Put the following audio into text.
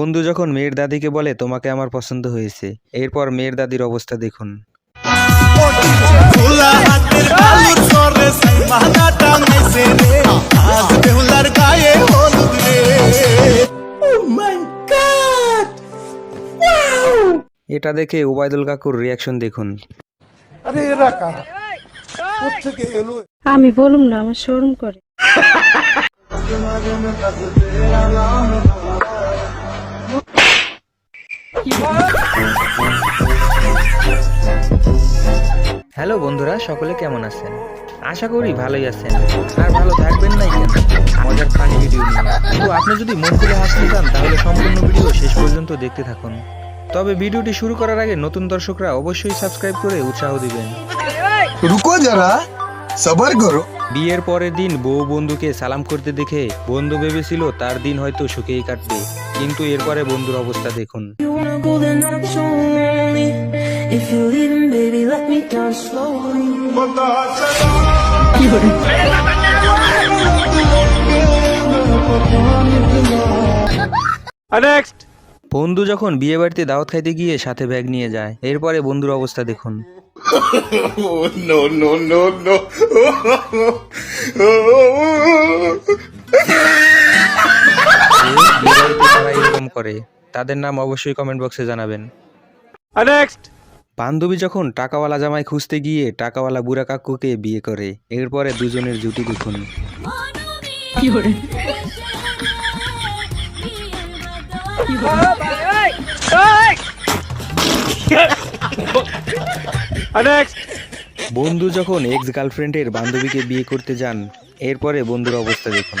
বন্ধু যখন মেয়ের দাদিকে বলে তোমাকে আমার পছন্দ হয়েছে এরপর মেয়ের দাদির অবস্থা দেখুন। রে। এটা দেখে ওবায়দুল কাকুর রিয়াকশন দেখুন। আমি বলুম না আমার শোরুম করে। হ্যালো বন্ধুরা সকলে কেমন আছেন? আশা করি ভালোই আছেন। আর ভালো থাকবেন নাই কেন? মজার ফানি ভিডিও তো আপনি যদি মন খুলে হাসতে চান তাহলে সম্পূর্ণ ভিডিও শেষ পর্যন্ত দেখতে থাকুন। তবে ভিডিওটি শুরু করার আগে নতুন দর্শকরা অবশ্যই সাবস্ক্রাইব করে উৎসাহ দিবেন। রুকো যারা সবার করো। বিয়ের পরের দিন বউ বন্ধুকে সালাম করতে দেখে বন্ধু ভেবেছিল তার দিন হয়তো সুখেই কাটবে। কিন্তু এরপরে বন্ধুর অবস্থা দেখুন। If you're leaving, baby, let me down slowly. বন্ধু যখন বিয়ে বাড়িতে দাওয়াত খাইতে গিয়ে সাথে ব্যাগ নিয়ে যায় এরপরে বন্ধুর অবস্থা দেখুন। নো নো নো নো যে বিয়ে বাড়িতে তারা এরকম করে তাদের নাম অবশ্যই কমেন্ট বক্সে জানাবেন। বান্ধবী যখন টাকাওয়ালা জামাই খুঁজতে গিয়ে টাকাওয়ালা বুড়া কাকুকে বিয়ে করে এরপরে দুজনের জুটি দেখুন। বন্ধু যখন এক্স গার্লফ্রেন্ডের বান্ধবীকে বিয়ে করতে যান এরপরে বন্ধুর অবস্থা দেখুন।